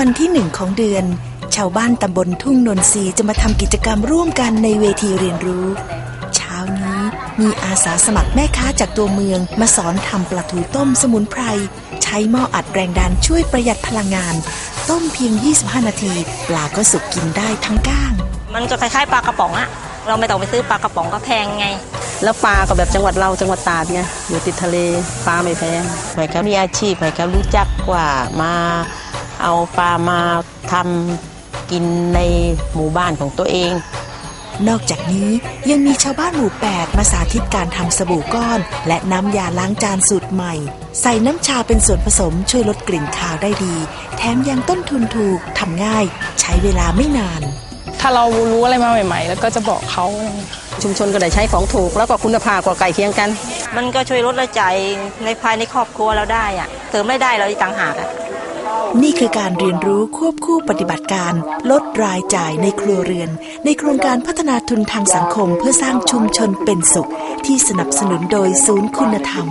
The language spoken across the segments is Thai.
วันที่หนึ่งของเดือน ชาวบ้านตำบลทุ่งนนทรีย์จะมาทำกิจกรรมร่วมกันในเวทีเรียนรู้ เช้านี้มีอาสาสมัครแม่ค้าจากตัวเมืองมาสอนทำปลาทูต้มสมุนไพร ใช้หม้ออัดแรงดันช่วยประหยัดพลังงาน ต้มเพียง 25 นาที ปลาก็สุกกินได้ทั้งก้าง มันก็คล้ายๆปลากระป๋องอะเราไม่ต้องไปซื้อปลากระป๋องก็แพงไง แล้วปลาก็แบบจังหวัดเราจังหวัดตราดไงอยู่ติดทะเลปลาไม่แพงให้เขามีอาชีพให้เขารู้จักว่ามา เอาปลามาทำกินในหมู่บ้านของตัวเอง นอกจากนี้ยังมีชาวบ้านหมู่ 8 มาสาธิตการทำสบู่ก้อน และน้ำยาล้างจานสูตรใหม่ ใส่น้ำชาเป็นส่วนผสมช่วยลดกลิ่นคาวได้ดี แถมยังต้นทุนถูกทำง่าย ใช้เวลาไม่นาน ถ้าเรารู้อะไรมาใหม่ ๆ แล้วก็จะบอกเขาอะไรอย่างเงี้ยชุมชนก็ได้ใช้ของถูกแล้วก็คุณภาพก็ใกล้เคียงกัน มันก็ช่วยลดรายจ่ายในภายในครอบครัวเราได้อะเสริมรายได้เราอีกต่างหากอะ นี่คือการเรียนรู้ควบคู่ปฏิบัติการ ลดรายจ่ายในครัวเรือน ในโครงการพัฒนาทุนทางสังคมเพื่อสร้างชุมชนเป็นสุข ที่สนับสนุนโดยศูนย์คุณธรรม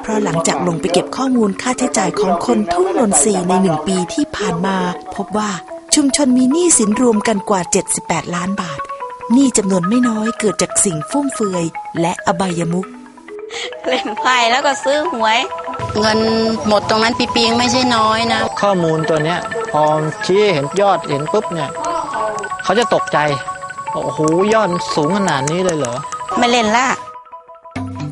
เพราะหลังจากลงไปเก็บข้อมูลค่าใช้จ่ายของคนทุ่งนนทรีในหนึ่งปีที่ผ่านมา พบว่าชุมชนมีหนี้สินรวมกันกว่า 78 ล้านบาทหนี้จำนวนไม่น้อยเกิดจากสิ่งฟุ่มเฟือยและอบายมุขเล่นไพ่แล้วก็ซื้อหวย เงินหมดตรงนั้นปีปีงไม่ใช่น้อยนะ ข้อมูลตัวเนี้ยพอชี้เห็นยอดเห็นปุ๊บเนี่ยเขาจะตกใจโอ้โหยอดมันสูงขนาดนี้เลยเหรอไม่เล่นละ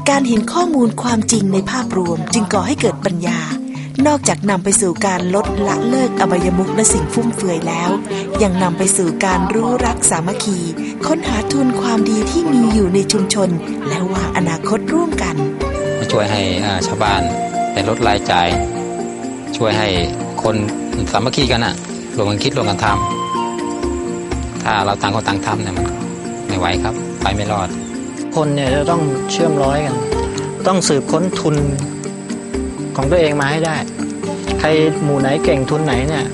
การเห็นข้อมูลความจริงในภาพรวม จึงก่อให้เกิดปัญญา นอกจากนำไปสู่การลดละเลิกอบายมุขและสิ่งฟุ่มเฟือยแล้ว ยังนำไปสู่การรู้รักสามัคคี ค้นหาทุนความดีที่มีอยู่ในชุมชน และวางอนาคตร่วมกันมาช่วยให้อ่าชาวบ้าน ได้ลดรายจ่าย ช่วยให้คนสามัคคีกันอะรวมกันคิดรวมกันทำถ้าเราต่างคนต่างทำเนี่ยมันไม่ไหวครับ ไปไม่รอด คนเนี่ยจะต้องเชื่อมร้อยกัน ต้องสืบค้นทุนของตัวเองมาให้ได้ ใครหมู่ไหนเก่งทุนไหนเนี่ย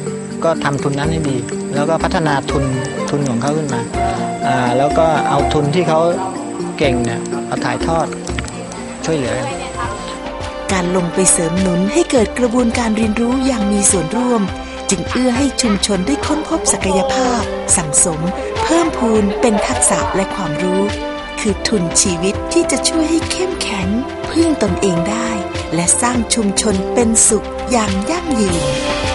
ก็ทำทุนนั้นให้ดี แล้วก็พัฒนาทุนทุนของเขาขึ้นมาอ่าแล้วก็เอาทุนที่เขาเก่งเนี่ยมาถ่ายทอดช่วยเหลือ การลงไปเสริมหนุนให้เกิดกระบวนการเรียนรู้อย่างมีส่วนร่วม จึงเอื้อให้ชุมชนได้ค้นพบศักยภาพ สังสม เพิ่มพูนเป็นทักษะและความรู้ คือทุนชีวิตที่จะช่วยให้เข้มแข็ง พึ่งตนเองได้ และสร้างชุมชนเป็นสุขอย่างยั่งยืน